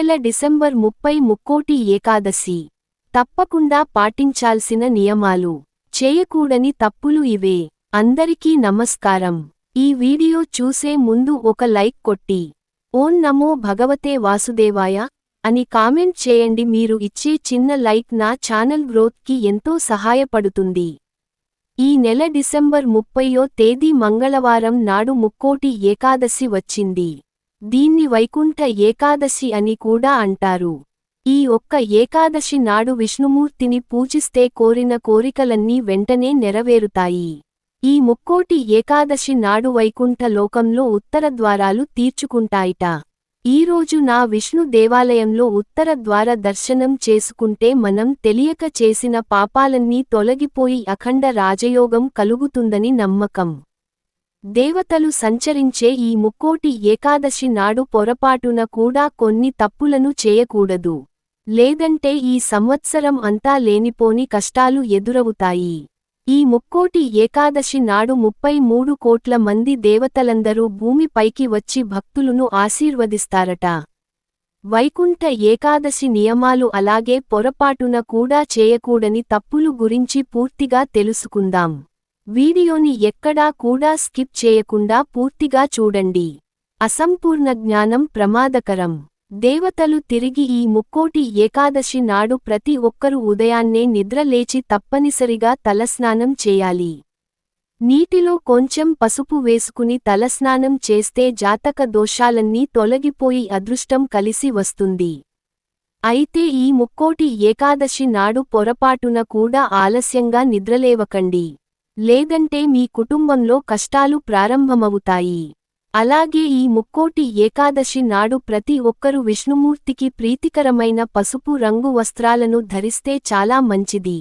నెల డిసెంబర్ ముప్పై ముక్కోటి ఏకాదశి. తప్పకుండా పాటించాల్సిన నియమాలు. చేయకూడని తప్పులు ఇవే. అందరికీ నమస్కారం. ఈ వీడియో చూసే ముందు ఒక లైక్ కొట్టి. ఓం నమో భగవతే వాసుదేవాయ అని కామెంట్ చేయండి. మీరు ఇచ్చే చిన్న లైక్ నా ఛానల్ గ్రోత్కి ఎంతో సహాయపడుతుంది. ఈ నెల డిసెంబర్ ముప్పయో తేదీ మంగళవారం నాడు ముక్కోటి ఏకాదశి వచ్చింది. దీన్ని వైకుంఠ ఏకాదశి అని కూడా అంటారు. ఈ ఒక్క ఏకాదశి నాడు విష్ణుమూర్తిని పూజిస్తే కోరిన కోరికలన్నీ వెంటనే నెరవేరుతాయి. ఈ ముక్కోటి ఏకాదశి నాడు వైకుంఠ లోకంలో ఉత్తర ద్వారాలు తీర్చుకుంటాయిట. ఈరోజు నా విష్ణు దేవాలయంలో ఉత్తర ద్వార దర్శనం చేసుకుంటే మనం తెలియక చేసిన పాపాలన్నీ తొలగిపోయి అఖండ రాజయోగం కలుగుతుందని నమ్మకం. దేవతలు సంచరించే ఈ ముక్కోటి ఏకాదశి నాడు పొరపాటున కూడా కొన్ని తప్పులను చేయకూడదు. లేదంటే ఈ సంవత్సరం అంతా లేనిపోని కష్టాలు ఎదురవుతాయి. ఈ ముక్కోటి ఏకాదశి నాడు ముప్పై మూడు కోట్ల మంది దేవతలందరూ భూమిపైకి వచ్చి భక్తులను ఆశీర్వదిస్తారట. వైకుంఠ ఏకాదశి నియమాలు అలాగే పొరపాటున కూడా చేయకూడని తప్పులు గురించి పూర్తిగా తెలుసుకుందాం. వీడియోని ఎక్కడా కూడా స్కిప్ చేయకుండా పూర్తిగా చూడండి. అసంపూర్ణ జ్ఞానం ప్రమాదకరం. దేవతలు తిరిగి ఈ ముక్కోటి ఏకాదశి నాడు ప్రతి ఒక్కరు ఉదయాన్నే నిద్రలేచి తప్పనిసరిగా తలస్నానం చేయాలి. నీటిలో కొంచెం పసుపు వేసుకుని తలస్నానం చేస్తే జాతక దోషాలన్నీ తొలగిపోయి అదృష్టం కలిసి వస్తుంది. అయితే ఈ ముక్కోటి ఏకాదశి నాడు పొరపాటున కూడా ఆలస్యంగా నిద్రలేవకండి. లేదంటే మీ కుటుంబంలో కష్టాలు ప్రారంభమవుతాయి. అలాగే ఈ ముక్కోటి ఏకాదశి నాడు ప్రతి ఒక్కరు విష్ణుమూర్తికి ప్రీతికరమైన పసుపు రంగు వస్త్రాలను ధరిస్తే చాలా మంచిది.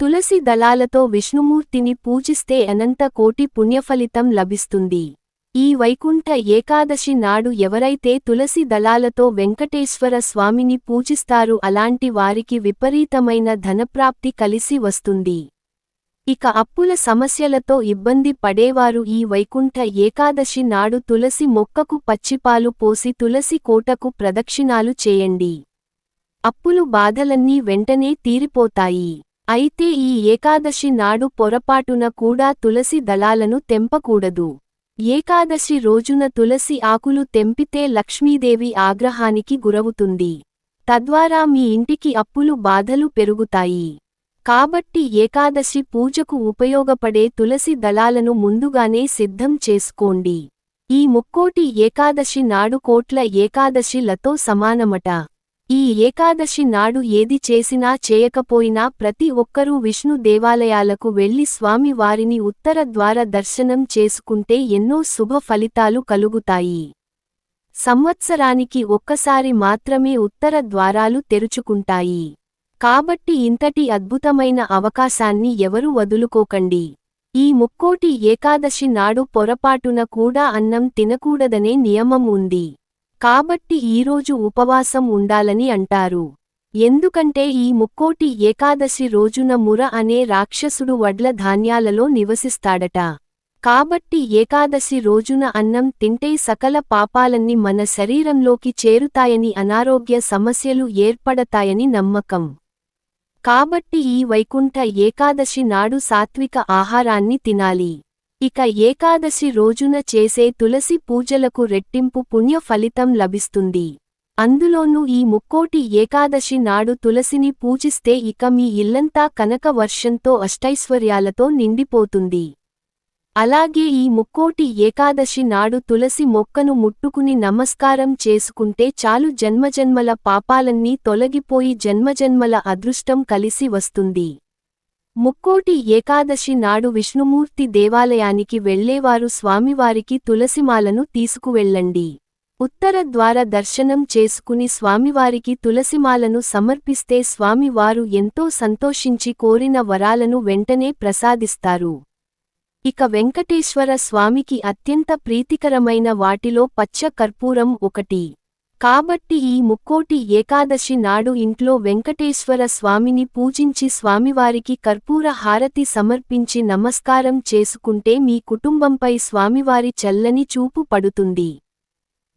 తులసి దళాలతో విష్ణుమూర్తిని పూజిస్తే అనంత కోటి పుణ్యఫలితం లభిస్తుంది. ఈ వైకుంఠ ఏకాదశి నాడు ఎవరైతే తులసి దళాలతో వెంకటేశ్వర స్వామిని పూజిస్తారు అలాంటి వారికి విపరీతమైన ధనప్రాప్తి కలిసి వస్తుంది. ఇక అప్పుల సమస్యలతో ఇబ్బంది పడేవారు ఈ వైకుంఠ ఏకాదశి నాడు తులసి మొక్కకు పచ్చిపాలు పోసి తులసి కోటకు ప్రదక్షిణాలు చేయండి. అప్పులు బాధలన్నీ వెంటనే తీరిపోతాయి. అయితే ఈ ఏకాదశి నాడు పొరపాటున కూడా తులసి దళాలను తెంపకూడదు. ఏకాదశి రోజున తులసి ఆకులు తెంపితే లక్ష్మీదేవి ఆగ్రహానికి గురవుతుంది. తద్వారా మీ ఇంటికి అప్పులు బాధలు పెరుగుతాయి. కాబట్టి ఏకాదశి పూజకు ఉపయోగపడే తులసి దళాలను ముందుగానే సిద్ధం చేసుకోండి. ఈ ముక్కోటి ఏకాదశి నాడు కోట్ల ఏకాదశిలతో సమానమట. ఈ ఏకాదశి నాడు ఏది చేసినా చేయకపోయినా ప్రతి ఒక్కరూ విష్ణు దేవాలయాలకు వెళ్ళి స్వామి వారిని ఉత్తర ద్వార దర్శనం చేసుకుంటే ఎన్నో శుభ ఫలితాలు కలుగుతాయి. సంవత్సరానికి ఒక్కసారి మాత్రమే ఉత్తర ద్వారాలు తెరుచుకుంటాయి. కాబట్టి ఇంతటి అద్భుతమైన అవకాశాన్ని ఎవరు వదులుకోకండి. ఈ ముక్కోటి ఏకాదశి నాడు పొరపాటున కూడా అన్నం తినకూడదనే నియమం ఉంది. కాబట్టి ఈరోజు ఉపవాసం ఉండాలని అంటారు. ఎందుకంటే ఈ ముక్కోటి ఏకాదశి రోజున ముర అనే రాక్షసుడు వడ్ల ధాన్యాలలో నివసిస్తాడట. కాబట్టి ఏకాదశి రోజున అన్నం తింటే సకల పాపాలన్నీ మన శరీరంలోకి చేరుతాయని అనారోగ్య సమస్యలు ఏర్పడతాయని నమ్మకం. కాబట్టి ఈ వైకుంఠ ఏకాదశి నాడు సాత్విక ఆహారాన్ని తినాలి. ఇక ఏకాదశి రోజున చేసే తులసి పూజలకు రెట్టింపు పుణ్య ఫలితం లభిస్తుంది. అందులోనూ ఈ ముక్కోటి ఏకాదశి నాడు తులసిని పూజిస్తే ఇక మీ ఇల్లంతా కనక వర్షంతో అష్టైశ్వర్యాలతో నిండిపోతుంది. అలాగే ఈ ముక్కోటి ఏకాదశి నాడు తులసి మొక్కను ముట్టుకుని నమస్కారం చేసుకుంటే చాలు జన్మజన్మల పాపాలన్నీ తొలగిపోయి జన్మజన్మల అదృష్టం కలిసి వస్తుంది. ముక్కోటి ఏకాదశి నాడు విష్ణుమూర్తి దేవాలయానికి వెళ్ళేవారు స్వామివారికి తులసిమాలను తీసుకువెళ్ళండి. ఉత్తర ద్వార దర్శనం చేసుకుని స్వామివారికి తులసిమాలను సమర్పిస్తే స్వామివారు ఎంతో సంతోషించి కోరిన వరాలను వెంటనే ప్రసాదిస్తారు. ఇక వెంకటేశ్వర స్వామికి అత్యంత ప్రీతికరమైన వాటిలో పచ్చ కర్పూరం ఒకటి. కాబట్టి ఈ ముక్కోటి ఏకాదశి నాడు ఇంట్లో వెంకటేశ్వర స్వామిని పూజించి స్వామివారికి కర్పూర హారతి సమర్పించి నమస్కారం చేసుకుంటే మీ కుటుంబంపై స్వామివారి చల్లని చూపు పడుతుంది.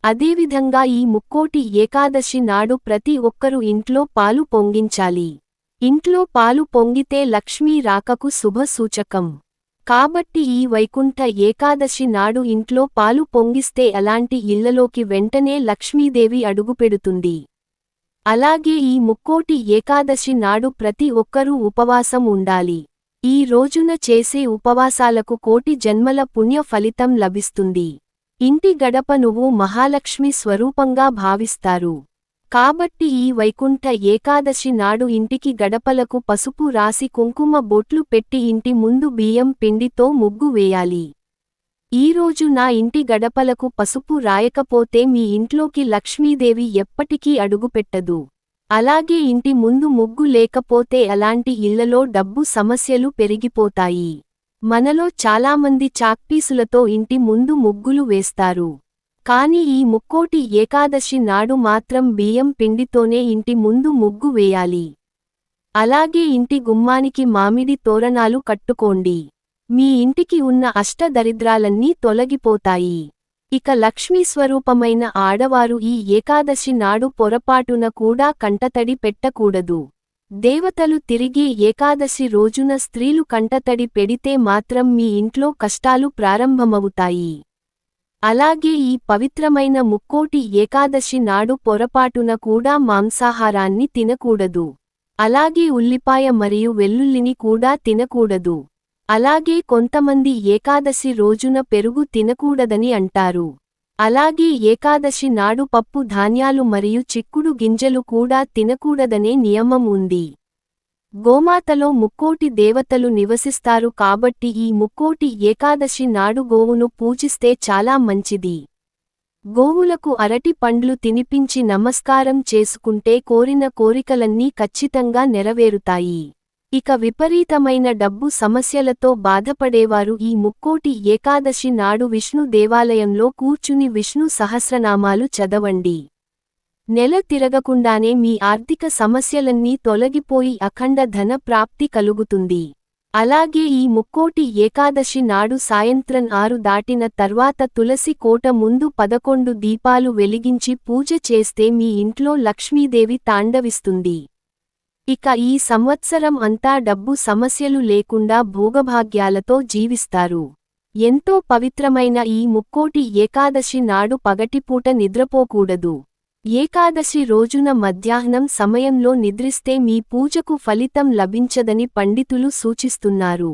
అదేవిధంగా ఈ ముక్కోటి ఏకాదశి నాడు ప్రతి ఒక్కరూ ఇంట్లో పాలు పొంగించాలి. ఇంట్లో పాలు పొంగితే లక్ష్మీ రాకకు శుభ సూచకం కాబట్టి ఈ వైకుంఠ ఏకాదశి నాడు ఇంట్లో పాలు పొంగిస్తే అలాంటి ఇళ్ళలోకి వెంటనే లక్ష్మీదేవి అడుగుపెడుతుంది. అలాగే ఈ ముక్కోటి ఏకాదశి నాడు ప్రతి ఒక్కరూ ఉపవాసం ఉండాలి. ఈ రోజున చేసే ఉపవాసాలకు కోటి జన్మల పుణ్య ఫలితం లభిస్తుంది. ఇంటి గడప నువ్వు మహాలక్ష్మి స్వరూపంగా భావిస్తారు. కాబట్టి ఈ వైకుంఠ ఏకాదశి నాడు ఇంటికి గడపలకు పసుపు రాసి కుంకుమ బొట్లు పెట్టి ఇంటి ముందు బియ్యం పిండితో ముగ్గు వేయాలి. ఈరోజు నా ఇంటి గడపలకు పసుపు రాయకపోతే మీ ఇంట్లోకి లక్ష్మీదేవి ఎప్పటికీ అడుగుపెట్టదు. అలాగే ఇంటి ముందు ముగ్గు లేకపోతే అలాంటి ఇళ్ళలో డబ్బు సమస్యలు పెరిగిపోతాయి. మనలో చాలామంది చాక్పీసులతో ఇంటి ముందు ముగ్గులు వేస్తారు. కాని ఈ ముక్కోటి ఏకాదశి నాడు మాత్రం బియ్యం పిండితోనే ఇంటి ముందు ముగ్గు వేయాలి. అలాగే ఇంటి గుమ్మానికి మామిడి తోరణాలు కట్టుకోండి. మీ ఇంటికి ఉన్న అష్టదరిద్రాలన్నీ తొలగిపోతాయి. ఇక లక్ష్మీ స్వరూపమైన ఆడవారు ఈ ఏకాదశి నాడు పొరపాటున కూడా కంటతడి పెట్టకూడదు. దేవతలు తిరిగి ఏకాదశి రోజున స్త్రీలు కంటతడి పెడితే మాత్రం మీ ఇంట్లో కష్టాలు ప్రారంభమవుతాయి. అలాగే ఈ పవిత్రమైన ముక్కోటి ఏకాదశి నాడు పొరపాటున కూడా మాంసాహారాన్ని తినకూడదు. అలాగే ఉల్లిపాయ మరియు వెల్లుల్లిని కూడా తినకూడదు. అలాగే కొంతమంది ఏకాదశి రోజున పెరుగు తినకూడదని అంటారు. అలాగే ఏకాదశి నాడు పప్పు ధాన్యాలు మరియు చిక్కుడు గింజలు కూడా తినకూడదనే నియమం ఉంది. గోమాతలో ముక్కోటి దేవతలు నివసిస్తారు కాబట్టి ఈ ముక్కోటి ఏకాదశి నాడు గోవును పూజిస్తే చాలా మంచిది. గోవులకు అరటి పండ్లు తినిపించి నమస్కారం చేసుకుంటే కోరిన కోరికలన్నీ ఖచ్చితంగా నెరవేరుతాయి. ఇక విపరీతమైన డబ్బు సమస్యలతో బాధపడేవారు ఈ ముక్కోటి ఏకాదశి నాడు విష్ణు దేవాలయంలో కూర్చుని విష్ణు సహస్రనామాలు చదవండి. నెల తిరగకుండానే మీ ఆర్థిక సమస్యలన్నీ తొలగిపోయి అఖండ ధన ప్రాప్తి కలుగుతుంది. అలాగే ఈ ముక్కోటి ఏకాదశి నాడు సాయంత్రం ఆరు దాటిన తర్వాత తులసి కోట ముందు పదకొండు దీపాలు వెలిగించి పూజ చేస్తే మీ ఇంట్లో లక్ష్మీదేవి తాండవిస్తుంది. ఇక ఈ సంవత్సరం అంతా డబ్బు సమస్యలు లేకుండా భోగభాగ్యాలతో జీవిస్తారు. ఎంతో పవిత్రమైన ఈ ముక్కోటి ఏకాదశి నాడు పగటిపూట నిద్రపోకూడదు. ఏకాదశి రోజున మధ్యాహ్నం సమయంలో నిద్రిస్తే మీ పూజకు ఫలితం లభించదని పండితులు సూచిస్తున్నారు.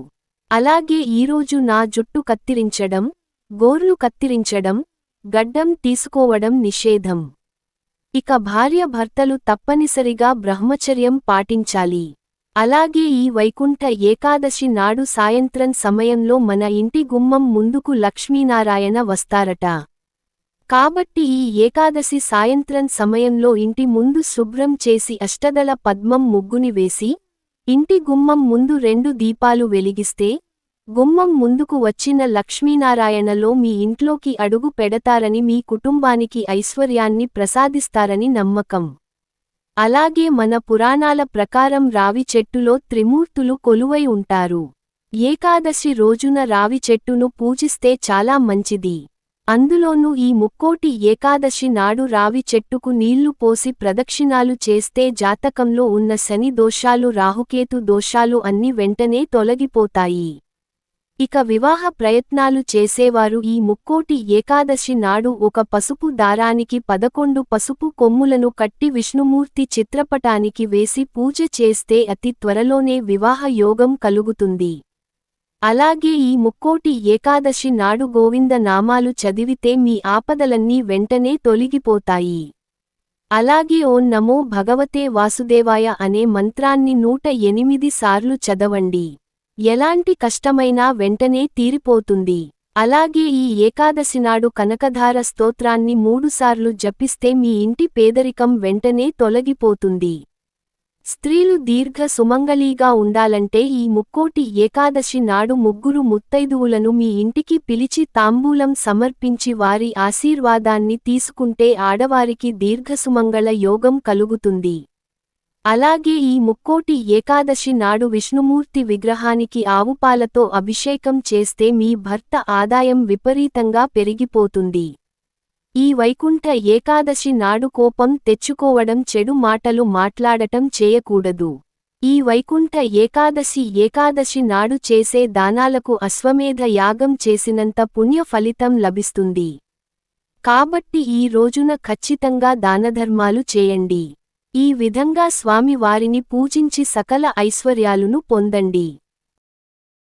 అలాగే ఈరోజు నా జుట్టు కత్తిరించడం గోర్లు కత్తిరించడం గడ్డం తీసుకోవడం నిషేధం. ఇక భార్య భర్తలు తప్పనిసరిగా బ్రహ్మచర్యం పాటించాలి. అలాగే ఈ వైకుంఠ ఏకాదశి నాడు సాయంత్రం సమయంలో మన ఇంటి గుమ్మం ముందుకు లక్ష్మీనారాయణ వస్తారట. కాబట్టి ఈ ఏకాదశి సాయంత్రం సమయంలో ఇంటి ముందు శుభ్రం చేసి అష్టదళ పద్మం ముగ్గుని వేసి ఇంటి గుమ్మం ముందు రెండు దీపాలు వెలిగిస్తే గుమ్మం ముందుకు వచ్చిన లక్ష్మీనారాయణలో మీ ఇంట్లోకి అడుగు పెడతారని మీ కుటుంబానికి ఐశ్వర్యాన్ని ప్రసాదిస్తారని నమ్మకం. అలాగే మన పురాణాల ప్రకారం రావి చెట్టులో త్రిమూర్తులు కొలువై ఉంటారు. ఏకాదశి రోజున రావి చెట్టును పూజిస్తే చాలా మంచిది. అందులోనూ ఈ ముక్కోటి ఏకాదశి నాడు రావి చెట్టుకు నీళ్ళు పోసి ప్రదక్షిణాలు చేస్తే జాతకంలో ఉన్న శని దోషాలు రాహుకేతు దోషాలు అన్ని వెంటనే తొలగిపోతాయి. ఇక వివాహ ప్రయత్నాలు చేసేవారు ఈ ముక్కోటి ఏకాదశి నాడు ఒక పసుపు దారానికి పదకొండు పసుపు కొమ్ములను కట్టి విష్ణుమూర్తి చిత్రపటానికి వేసి పూజ చేస్తే అతి త్వరలోనే వివాహ యోగం కలుగుతుంది. అలాగే ఈ ముక్కోటి ఏకాదశి నాడు గోవింద నామాలు చదివితే మీ ఆపదలన్నీ వెంటనే తొలగిపోతాయి. అలాగే ఓం నమో భగవతే వాసుదేవాయ అనే మంత్రాన్ని నూట ఎనిమిది సార్లు చదవండి. ఎలాంటి కష్టమైనా వెంటనే తీరిపోతుంది. అలాగే ఈ ఏకాదశినాడు కనకధార స్తోత్రాన్ని మూడుసార్లు జపిస్తే మీ ఇంటి పేదరికం వెంటనే తొలగిపోతుంది. స్త్రీలు దీర్ఘ సుమంగళీగా ఉండాలంటే ఈ ముక్కోటి ఏకాదశి నాడు ముగ్గురు ముత్తైదువులను మీ ఇంటికి పిలిచి తాంబూలం సమర్పించి వారి ఆశీర్వాదాన్ని తీసుకుంటే ఆడవారికి దీర్ఘసుమంగళ యోగం కలుగుతుంది. అలాగే ఈ ముక్కోటి ఏకాదశి నాడు విష్ణుమూర్తి విగ్రహానికి ఆవుపాలతో అభిషేకం చేస్తే మీ భర్త ఆదాయం విపరీతంగా పెరిగిపోతుంది. ఈ వైకుంఠ ఏకాదశి నాడు కోపం తెచ్చుకోవడం చెడు మాటలు మాట్లాడటం చేయకూడదు. ఈ వైకుంఠ ఏకాదశి ఏకాదశి నాడు చేసే దానాలకు అశ్వమేధ యాగం చేసినంత పుణ్య ఫలితం లభిస్తుంది. కాబట్టి ఈ రోజున ఖచ్చితంగా దానధర్మాలు చేయండి. ఈ విధంగా స్వామి వారిని పూజించి సకల ఐశ్వర్యాలును పొందండి.